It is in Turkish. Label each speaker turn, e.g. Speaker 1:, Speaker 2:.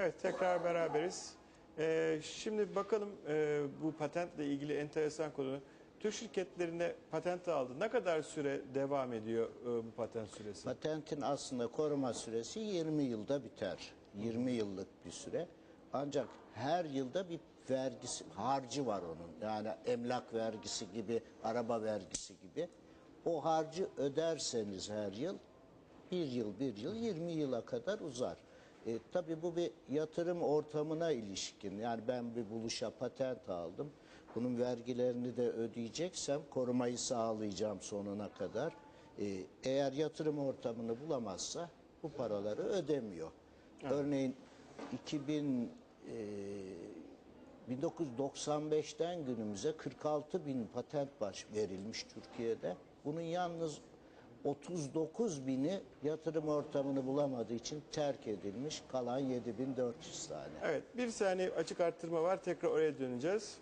Speaker 1: Evet tekrar beraberiz. Ee, şimdi bakalım e, bu patentle ilgili enteresan konu. Türk şirketlerine patent aldı. Ne kadar süre devam ediyor e, bu patent süresi?
Speaker 2: Patentin aslında koruma süresi 20 yılda biter. 20 yıllık bir süre. Ancak her yılda bir vergisi, harcı var onun. Yani emlak vergisi gibi, araba vergisi gibi. O harcı öderseniz her yıl, bir yıl, bir yıl, 20 yıla kadar uzar. E, tabii bu bir yatırım ortamına ilişkin. Yani ben bir buluşa patent aldım. Bunun vergilerini de ödeyeceksem korumayı sağlayacağım sonuna kadar. E, eğer yatırım ortamını bulamazsa bu paraları ödemiyor. Örneğin 2000 e, 1995'ten günümüze 46 bin patent baş verilmiş Türkiye'de. Bunun yalnız 39 bini yatırım ortamını bulamadığı için terk edilmiş. Kalan 7400 tane.
Speaker 1: Evet bir saniye açık arttırma var. Tekrar oraya döneceğiz.